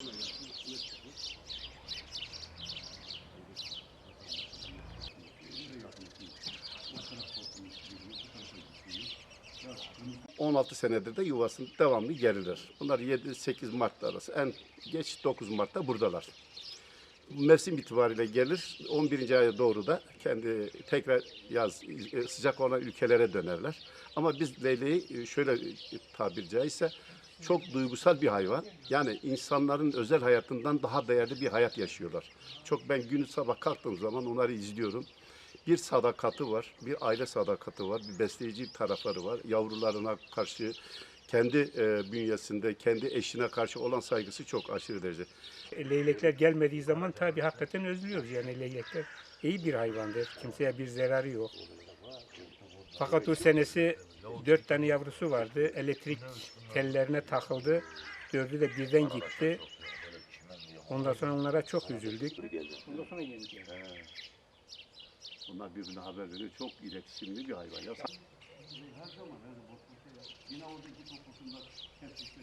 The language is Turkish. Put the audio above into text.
Hı. 16 senedir de yuvasını devamlı gelirler. Bunlar 7-8 Mart arası. En geç 9 Mart'ta buradalar. Mevsim itibariyle gelir. 11. aya doğru da kendi tekrar yaz e, sıcak olan ülkelere dönerler. Ama biz leyleği e, şöyle tabir caizse çok duygusal bir hayvan. Yani insanların özel hayatından daha değerli bir hayat yaşıyorlar. Çok ben günü sabah kalktığım zaman onları izliyorum. Bir sadakati var, bir aile sadakati var, bir besleyici tarafları var. Yavrularına karşı kendi e, bünyesinde, kendi eşine karşı olan saygısı çok aşırı derece. E, Leylekler gelmediği zaman tabii hakikaten özlüyoruz. Yani leylekler iyi bir hayvandır. Kimseye bir zararı yok. Fakat o senesi dört tane yavrusu vardı. Elektrik tellerine takıldı. Dördü de birden gitti. Ondan sonra onlara çok üzüldük. Ondan sonra yeni geldi. Bunlar birbirine haber veriyor. Çok iletişimli bir hayvan. Ya. Yine oradaki kokusunda kesmişte